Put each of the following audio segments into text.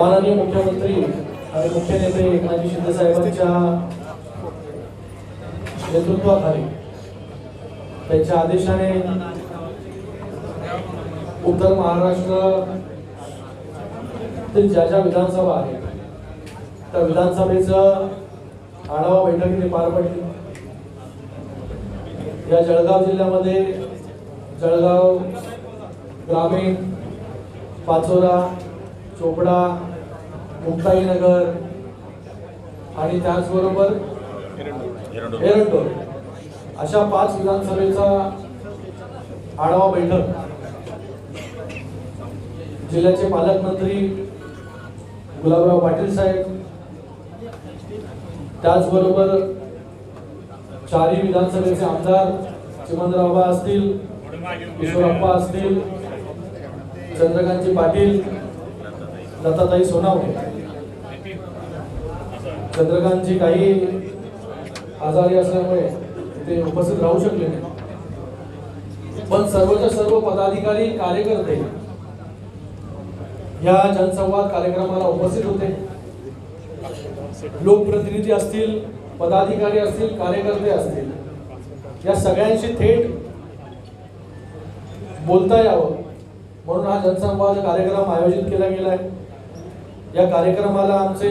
माननीय मुख्यमंत्री आणि मुख्य नेते एकनाथजी शिंदे साहेबांच्या नेतृत्वाखाली त्यांच्या आदेशाने उत्तर महाराष्ट्र ज्या ज्या विधानसभा आहेत त्या विधानसभेचं आढावा बैठकीने पार पडली. या जळगाव जिल्ह्यामध्ये जळगाव ग्रामीण पाचोरा चोपडा मुक्ताईनगर आणि त्याचबरोबर एरंडोर अशा पाच विधानसभेचा आढावा बैठक. जिल्ह्याचे पालकमंत्री गुलाबराव पाटील साहेब. त्याचबरोबर चारही विधानसभेचे आमदार चिमनरावबा असतील किशोरप्पा असतील चंद्रकांतजी पाटील लताताई सोनावणे. चंद्रकांतजी काही आजारी असल्यामुळे ते उपस्थित राहू शकले नाही. पण सर्वच्या सर्व पदाधिकारी कार्यकर्ते या जनसंवाद कार्यक्रमाला उपस्थित होते. लोकप्रतिनिधी असतील पदाधिकारी असतील कार्यकर्ते असतील या सगळ्यांशी थेट बोलता यावं म्हणून हा जनसंवाद कार्यक्रम आयोजित केला गेला आहे. या कार्यक्रमाला आमचे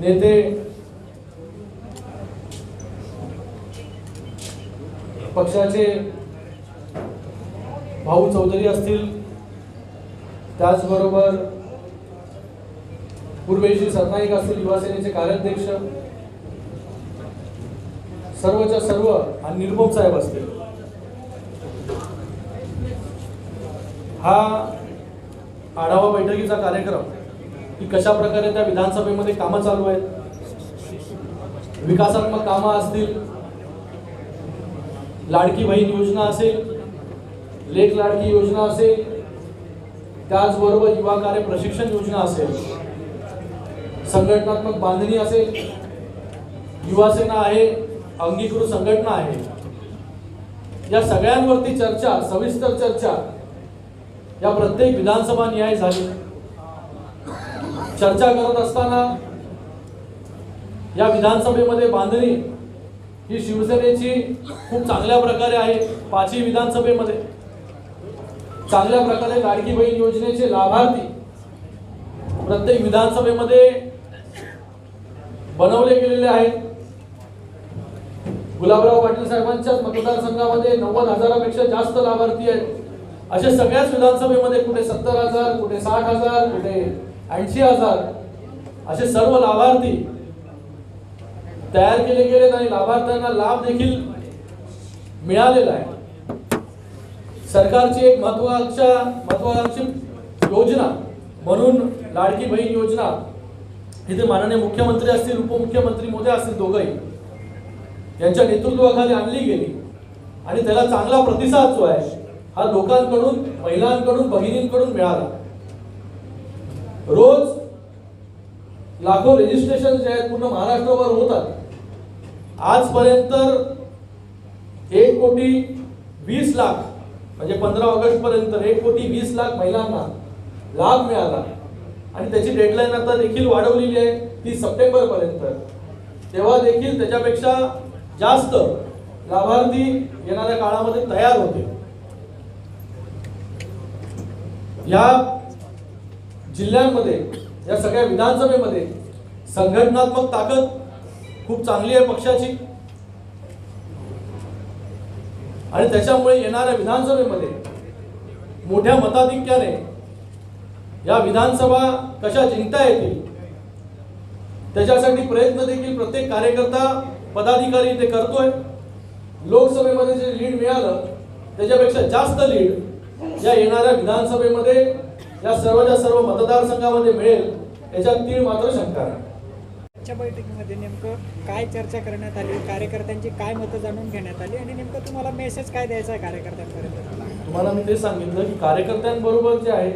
नेते पक्षाचे भाऊ चौधरी असतील त्याचबरोबर पूर्वेशी सरनाईक असतील युवासेनेचे कार्याध्यक्ष सर्वच्या सर्व आणि निर्मोग साहेब असतील. हा आढावा बैठकीचा कार्यक्रम की कशा प्रकारे त्या विधानसभेमध्ये कामं चालू आहेत? विकासात्मक कामं असतील लाडकी बहीण योजना असेल लेख लाडकी योजना असेल त्याचबरोबर युवा कार्य प्रशिक्षण योजना असेल संघटनात्मक बांधणी असेल युवासेना आहे अंगीकृत संघटना आहे. या सगळ्यांवरती चर्चा सविस्तर चर्चा या प्रत्येक विधानसभा न्याय झाली. चर्चा करत असताना या विधानसभेमध्ये बांधणी ही शिवसेनेची खूप चांगल्या प्रकारे आहे पाचही विधानसभेमध्ये. चांगल्या प्रकारे लाडकी बहीण योजनेचे लाभार्थी प्रत्येक विधानसभेमध्ये बनवले गेलेले आहेत. गुलाबराव पाटील साहेबांच्याच मतदारसंघामध्ये नव्वद हजारापेक्षा जास्त लाभार्थी आहेत. अशा सगळ्याच विधानसभेमध्ये कुठे सत्तर हजार कुठे साठ हजार कुठे ऐंशी हजार. असे सर्व लाभार्थी तयार केले गेले आणि लाभार्थ्यांना लाभ देखील मिळालेला आहे. सरकारची एक महत्वाकांक्षा महत्वाकांक्षी योजना म्हणून लाडकी बहीण योजना. इथे माननीय मुख्यमंत्री असतील उपमुख्यमंत्री मोदी असतील दोघंही. यांच्या नेतृत्वाखाली आणली गेली. आणि त्याला चांगला प्रतिसाद जो आहे हा लोकांकडून महिलांकडून बहिणींकडून मिळाला. रोज लाखो रजिस्ट्रेशन जे आहेत पूर्ण महाराष्ट्रावर होतात. आजपर्यंत एक कोटी वीस लाख म्हणजे पंधरा ऑगस्ट पर्यंत एक कोटी वीस लाख महिलांना लाभ मिळाला. आणि त्याची डेडलाईन आता देखील वाढवलेली आहे ती सप्टेंबर पर्यंत तेव्हा देखील त्याच्यापेक्षा जास्त लाभार्थी येणाऱ्या काळामध्ये तयार होते. या जिल्ह्यांमध्ये या सगळ्या विधानसभेमध्ये संघटनात्मक ताकद खूप चांगली आहे पक्षाची. आणि त्याच्यामुळे येणाऱ्या विधानसभेमध्ये मोठ्या मताधिक्याने या विधानसभा कशा जिंकता येतील त्याच्यासाठी प्रयत्न देखील प्रत्येक कार्यकर्ता पदाधिकारी ते करतोय. लोकसभेमध्ये जे लीड मिळालं त्याच्यापेक्षा जास्त लीड या येणाऱ्या विधानसभेमध्ये या सर्वच्या सर्व मतदारसंघामध्ये मिळेल याच्यात तीळ मात्र शंका नाही आजच्या बैठकीमध्ये नेमकं काय चर्चा करण्यात आली? कार्यकर्त्यांची काय मतं जाणून घेण्यात आली? आणि नेमकं तुम्हाला मेसेज काय द्यायचा आहे कार्यकर्त्यांपर्यंत? तुम्हाला मी ते सांगितलं की कार्यकर्त्यांबरोबर जे आहे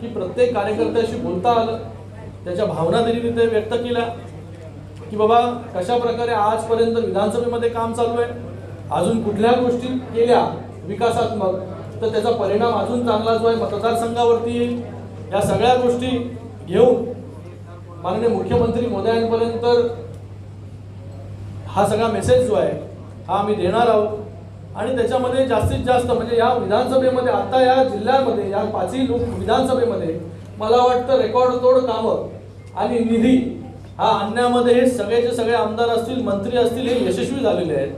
की प्रत्येक कार्यकर्त्याशी बोलता आलं त्याच्या भावना त्यांनी तिथे व्यक्त केल्या की बाबा कशा प्रकारे आजपर्यंत विधानसभेमध्ये काम चालू आहे अजून कुठल्या गोष्टी केल्या विकासात्मक? तर त्याचा परिणाम अजून चांगला जो आहे मतदारसंघावरती येईल. या सगळ्या गोष्टी घेऊन माननीय मुख्यमंत्री मोदयांपर्यंत हा सगळा मेसेज जो आहे हा आम्ही देणार आहोत. आणि त्याच्यामध्ये जास्तीत जास्त म्हणजे या विधानसभेमध्ये आता या जिल्ह्यामध्ये या पाचही लोक विधानसभेमध्ये मला वाटतं रेकॉर्ड तोड कामं आणि निधी हा आणण्यामध्ये हे सगळेचे सगळे आमदार असतील मंत्री असतील हे यशस्वी झालेले आहेत.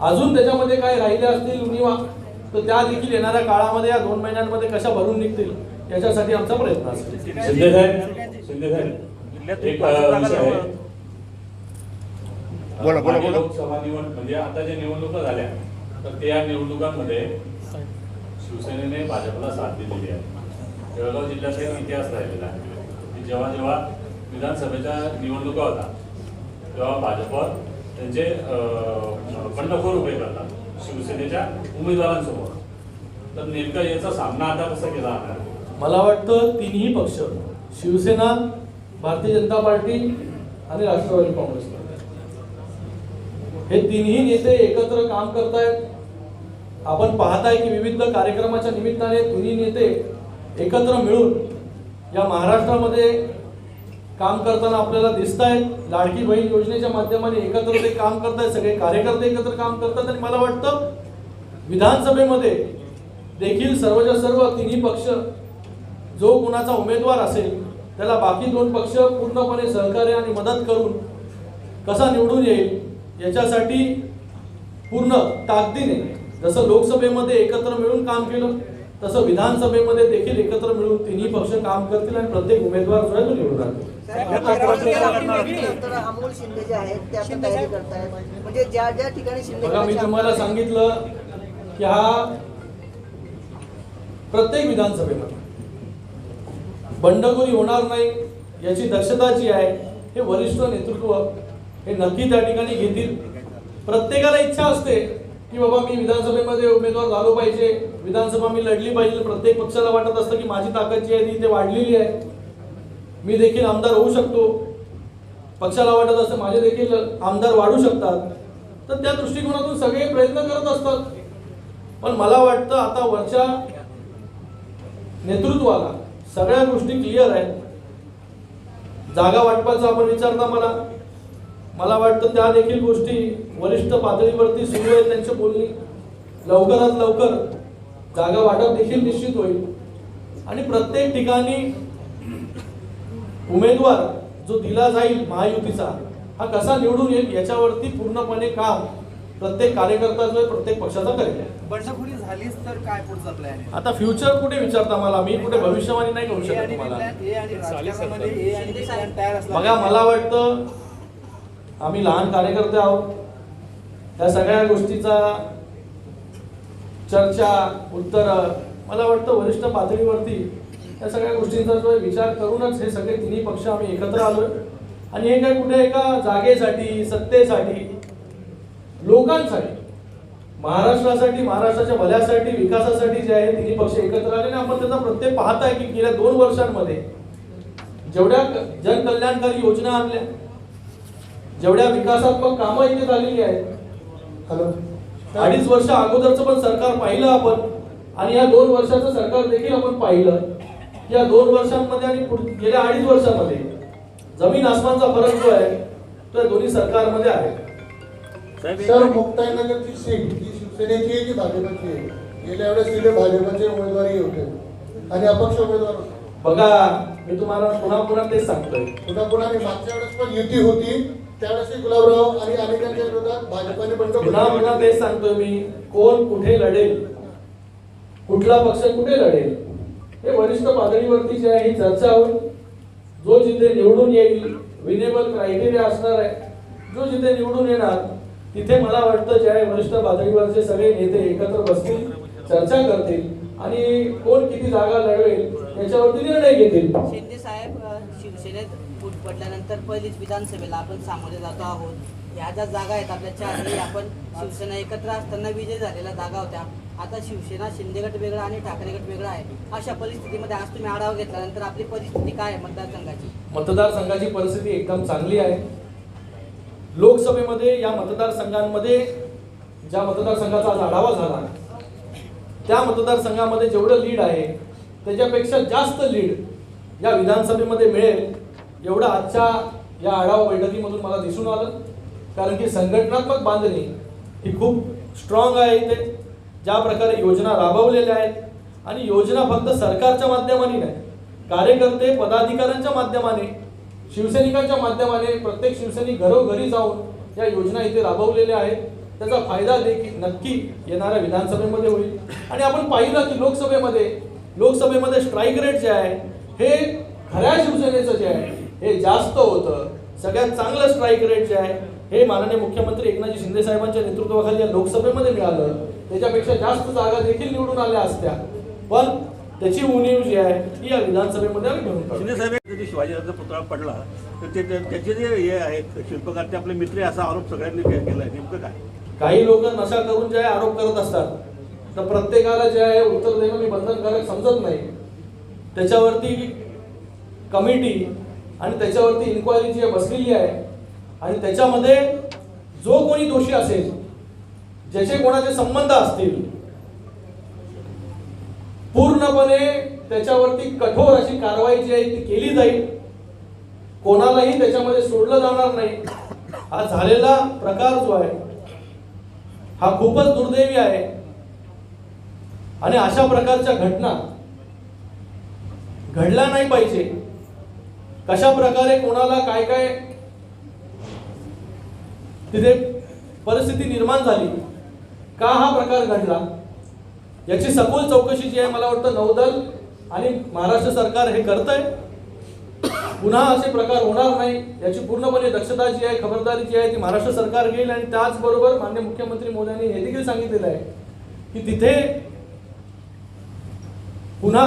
अजून त्याच्यामध्ये काय राहिले असतील उणीवा तर त्या देखील येणाऱ्या काळामध्ये या दोन महिन्यांमध्ये कशा भरून निघतील याच्यासाठी आमचा प्रयत्न असेल. बोला, बोला, बोला. लोकसभा निवड म्हणजे आता ज्या निवडणुका झाल्या तर त्या निवडणुकांमध्ये शिवसेनेने भाजपला साथ दिलेली आहे. जळगाव जिल्ह्याचा एक इतिहास राहिलेला आहे की जेव्हा जेव्हा विधानसभेच्या निवडणुका होता तेव्हा भाजपवर त्यांचे अ, बंडखोर उभे करतात. शिवसेनेच्या उमेदवारांसमोर. तर नेमका याचा सामना आता कसा केला जाणार? मला वाटतं तिन्ही पक्ष शिवसेना भारतीय जनता पार्टी आणि राष्ट्रवादी काँग्रेस हे तिन्ही नेते एकत्र काम करतायत. आपण पाहताय की विविध कार्यक्रमाच्या निमित्ताने तिन्ही नेते एकत्र मिळून या महाराष्ट्रामध्ये काम करताना आपल्याला दिसत आहेत लाडकी बहीण योजनेच्या माध्यमाने एकत्र ते काम करतायत सगळे कार्यकर्ते एकत्र काम करतात आणि मला वाटतं विधानसभेमध्ये देखील सर्वच्या सर्व तिन्ही पक्ष जो कुणाचा उमेदवार असेल त्याला बाकी दोन पक्ष पूर्णपणे सहकार्य आणि मदत करून कसा निवडून येईल याच्यासाठी पूर्ण ताकदीने जसं लोकसभेमध्ये एकत्र मिळून काम केलं तसं विधानसभेमध्ये देखील एकत्र मिळून तिन्ही पक्ष काम करतील आणि प्रत्येक उमेदवार जो आहे तो निवडून अमोल शिंदे जे आहेत ते तयारी. करतायत. म्हणजे ज्या ज्या ठिकाणी शिंदे बघा मी तुम्हाला सांगितलं की हा प्रत्येक विधानसभेमध्ये बंडखोरी होणार नाही याची दक्षता जी आहे हे वरिष्ठ नेतृत्व हे नक्की त्या ठिकाणी घेतील. प्रत्येकाला इच्छा असते की बाबा मी विधानसभेमध्ये उमेदवार झालो पाहिजे. विधानसभा मी लढली पाहिजे प्रत्येक पक्षाला वाटत असतं की माझी ताकद जी आहे ती इथे वाढलेली आहे. मी देखील आमदार होऊ शकतो. पक्षाला वाटत असतं माझे देखील आमदार वाढू शकतात. तर त्या दृष्टिकोनातून सगळे प्रयत्न करत असतात. पण मला वाटतं आता वरच्या नेतृत्वाला सगळ्या गोष्टी क्लिअर आहेत. जागा वाटपाचा आपण विचारता मला. मला वाटतं त्या देखील गोष्टी वरिष्ठ पातळीवरती सुरू आहेत त्यांची बोलणी. लवकरात लवकर जागा वाटप देखील निश्चित होईल. आणि प्रत्येक ठिकाणी उमेदवार जो दिला जाईल महायुतीचा हा कसा निवडून येईल याच्यावरती पूर्णपणे काम प्रत्येक कार्यकर्ता जो प्रत्येक पक्षाचा करेल. बंडखोरी झालीच तर काय पुढचा प्लॅन आता फ्युचर कुठे विचारता मला मी? कुठे भविष्यवाणी नाही करू शकत तुम्हाला. बघा मला वाटतं आम्ही लहान कार्यकर्ते आहोत. त्या सगळ्या गोष्टीचा चर्चा उत्तर मला वाटतं वरिष्ठ पातळीवरती या सगळ्या गोष्टींचा जो विचार करूनच हे सगळे तिन्ही पक्ष आम्ही एकत्र आलो आणि हे काय कुठे एका जागेसाठी सत्तेसाठी लोकांसाठी महाराष्ट्रासाठी महाराष्ट्राच्या भल्यासाठी विकासासाठी जे आहे तिन्ही पक्ष एकत्र आले आणि आपण त्याचा प्रत्येक पाहताय की गेल्या दोन वर्षांमध्ये जेवढ्या जनकल्याणकारी योजना आणल्या जेवढ्या विकासात्मक कामं इथे झालेली आहेत हॅलो? अडीच वर्ष अगोदरचं पण सरकार पाहिलं आपण. आणि या दोन वर्षाचं सरकार देखील आपण पाहिलं. या दोन वर्षांमध्ये आणि गेल्या अडीच वर्षांमध्ये जमीन आसमानचा फरक जो आहे तो या दोन्ही सरकारमध्ये आहे. सर मुक्ताईनगरची सीट ही शिवसेनेची आहे की भाजपची आहे? गेल्या वेळेस तिथे भाजपचे उमेदवारी होते. आणि अपक्ष उमेदवार बघा मी तुम्हाला पुन्हा पुन्हा तेच सांगतोय. पुन्हा पुन्हा आणि मागच्या वेळेस पण युती होती. त्यावेळेसही गुलाबराव आणि अनेकांच्या विरोधात भाजपाने पुन्हा तेच सांगतोय मी कोण कुठे लढेल? कुठला पक्ष कुठे लढेल? हे वरिष्ठ पातळीवरती जे आहे ही चर्चा होईल. जो जिथे निवडून येईल विनेबल क्रायटेरिया असणार आहे. जो जिथे निवडून येणार तिथे मला वाटतं जे आहे वरिष्ठ पातळीवरचे सगळे नेते एकत्र बसतील चर्चा करतील आणि कोण किती जागा लढवेल याच्यावरती निर्णय घेतील. शिंदे साहेब शिवसेनेत पडल्यानंतर पहिलीच विधानसभेला आपण सामोरे जातो आहोत. ह्या ज्या जागा आहेत आपल्या चारही आपण शिवसेना एकत्र असताना विजय झालेल्या जागा होत्या. आता शिवसेना शिंदे गट वेगळा आणि ठाकरे गट वेगळा आहे. अशा परिस्थितीमध्ये आज तुम्ही आढावा घेतल्यानंतर आपली परिस्थिती काय आहे मतदारसंघाची? मतदारसंघाची परिस्थिती एकदम चांगली आहे. लोकसभेमध्ये या मतदारसंघांमध्ये ज्या मतदारसंघाचा आज आढावा झाला त्या मतदारसंघामध्ये जेवढं लीड आहे त्याच्यापेक्षा जास्त लीड या विधानसभेमध्ये मिळेल. एवढं आजच्या या आढावा बैठकीमधून मला दिसून आलं. कारण की संघटनात्मक बांधणी ही खूप स्ट्रॉंग आहे इथे. ज्या प्रकारे योजना राबवलेल्या आहेत आणि योजना फक्त सरकारच्या माध्यमाने नाही कार्यकर्ते पदाधिकाऱ्यांच्या माध्यमाने शिवसैनिकांच्या माध्यमाने प्रत्येक शिवसैनिक घरोघरी जाऊन या योजना इथे राबवलेल्या आहेत. त्याचा फायदा देखील नक्की येणाऱ्या विधानसभेमध्ये होईल. आणि आपण पाहिलं की लोकसभेमध्ये लोकसभेमध्ये स्ट्राईक रेट जे आहे हे खऱ्या शिवसेनेचं जे आहे हे जास्त होतं. सगळ्यात चांगलं स्ट्राईक रेट जे आहे हे माननीय मुख्यमंत्री एकनाथजी शिंदे साहेबांच्या नेतृत्वाखाली या लोकसभेमध्ये मिळालं. त्याच्यापेक्षा जास्त जागा देखील निवडून आल्या असत्या. पण त्याची उणीव जी आहे ती या विधानसभेमध्ये आम्ही घेऊन. शिंदे साहेब जे शिवाजीराजा पुतळा पडला तर ते त्याचे जे हे आहेत शिल्पकार ते आपले मित्र आहे असा आरोप सगळ्यांनी के- केलाय. नेमकं काय? काही लोक नशा करून जे आहे आरोप करत असतात. तर प्रत्येकाला जे आहे उत्तर देणं मी बंधनकारक समजत नाही. त्याच्यावरती कमिटी आणि त्याच्यावरती इन्क्वायरी जी बसलेली आहे आणि त्याच्यामध्ये जो कोणी दोषी असेल ज्याचे कोणाचे संबंध असतील पूर्णपणे त्याच्यावरती कठोर अशी कारवाई जी आहे ती केली जाईल. कोणालाही त्याच्यामध्ये सोडलं जाणार नाही. हा झालेला प्रकार जो आहे हा खूपच दुर्दैवी आहे. आणि अशा प्रकारच्या घटना घडल्या नाही पाहिजे. कशा प्रकारे कोणाला काय काय तिथे परिस्थिती निर्माण झाली का हा प्रकार घडला याची सखोल चौकशी जी आहे मला वाटतं नौदल आणि महाराष्ट्र सरकार हे करत आहे पुन्हा असे प्रकार होणार नाही याची पूर्णपणे दक्षता जी आहे खबरदारी जी आहे ती महाराष्ट्र सरकार घेईल आणि त्याचबरोबर मान्य मुख्यमंत्री मोदयांनी हे देखील सांगितलेलं आहे की तिथे पुन्हा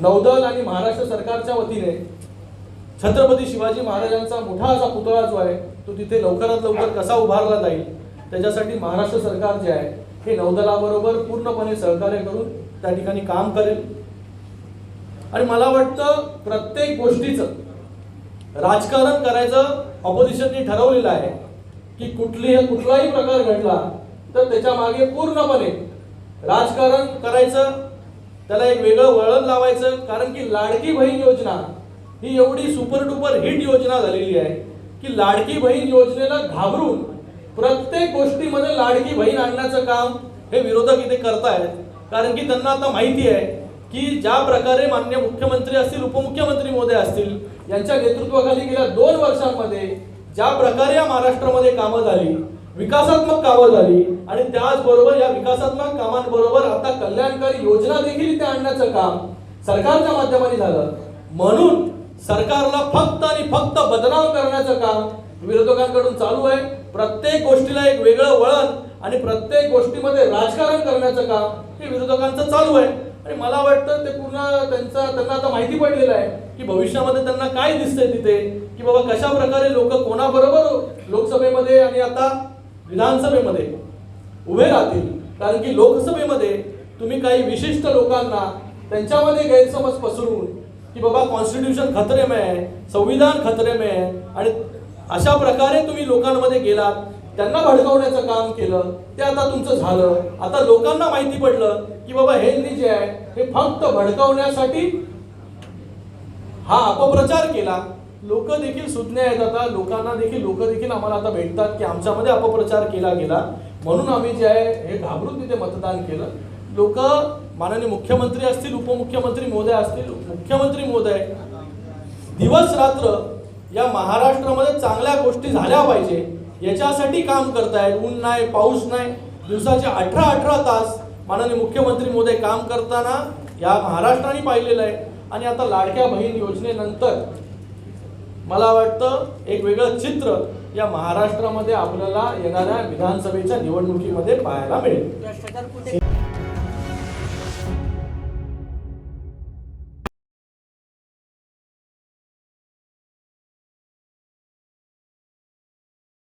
नौदल आणि महाराष्ट्र सरकारच्या वतीने छत्रपती शिवाजी महाराजांचा मोठा असा पुतळा जो आहे तो तिथे लवकरात लवकर कसा उभारला जाईल त्याच्यासाठी महाराष्ट्र सरकार जे आहे हे नौदलाबरोबर पूर्णपणे सहकार्य करून त्या ठिकाणी काम करेल. आणि मला वाटतं प्रत्येक गोष्टीचं राजकारण करायचं ऑपोजिशननी ठरवलेलं आहे की कुठली कुठलाही प्रकार घडला तर त्याच्यामागे पूर्णपणे राजकारण करायचं त्याला एक वेगळं वळण लावायचं कारण की लाडकी बहीण योजना ही एवढी सुपर डुपर हिट योजना झालेली आहे की लाडकी बहीण योजनेला घाबरून प्रत्येक गोष्टीमध्ये लाडकी बहीण आणण्याचं काम हे विरोधक इथे करतायत. कारण की त्यांना आता माहिती आहे की ज्या प्रकारे मान्य मुख्यमंत्री असतील उपमुख्यमंत्री मोदय असतील यांच्या नेतृत्वाखाली गेल्या दोन वर्षांमध्ये ज्या प्रकारे या महाराष्ट्रामध्ये कामं झाली विकासात्मक कामं झाली. आणि त्याचबरोबर या विकासात्मक कामांबरोबर आता कल्याणकारी योजना देखील इथे आणण्याचं काम सरकारच्या माध्यमाने झालं. म्हणून सरकारला फक्त आणि फक्त बदनाम करण्याचं काम विरोधकांकडून चालू आहे. प्रत्येक गोष्टीला एक वेगळं वळण आणि प्रत्येक गोष्टीमध्ये राजकारण करण्याचं काम हे विरोधकांचं चालू आहे. आणि मला वाटतं ते पूर्ण त्यांचा त्यांना आता माहिती पडलेलं आहे की भविष्यामध्ये त्यांना काय दिसतंय तिथे की बाबा कशा प्रकारे लोक कोणाबरोबर लोकसभेमध्ये आणि आता विधानसभेमध्ये उभे राहतील. कारण की लोकसभेमध्ये तुम्ही काही विशिष्ट लोकांना त्यांच्यामध्ये गैरसमज पसरून की बाबा कॉन्स्टिट्यूशन खतरे में आहे संविधान खतरे में आहे आणि अशा प्रकारे तुम्ही लोकांमध्ये गेलात त्यांना भडकवण्याचं काम केलं ते आता तुमचं झालं. आता लोकांना माहिती पडलं की बाबा हे जे आहे हे फक्त भडकवण्यासाठी हा अपप्रचार केला. लोक देखील सुज्ञ आहेत आता. लोकांना देखील लोक देखील आम्हाला आता भेटतात की आमच्यामध्ये अपप्रचार केला गेला. म्हणून आम्ही जे आहे हे घाबरून तिथे मतदान केलं. लोक माननीय मुख्यमंत्री असतील उपमुख्यमंत्री मोदय असतील मुख्यमंत्री मोदय दिवस रात्र या महाराष्ट्रामध्ये चांगल्या गोष्टी झाल्या पाहिजे. याच्यासाठी काम करतायत. ऊन नाही पाऊस नाही. दिवसाचे अठरा अठरा तास माननीय मुख्यमंत्री मोदय काम करताना या महाराष्ट्राने पाहिलेलं आहे. आणि आता लाडक्या बहीण योजनेनंतर मला वाटतं एक वेगळं चित्र या महाराष्ट्रामध्ये आपल्याला येणाऱ्या विधानसभेच्या निवडणुकीमध्ये पाहायला मिळेल.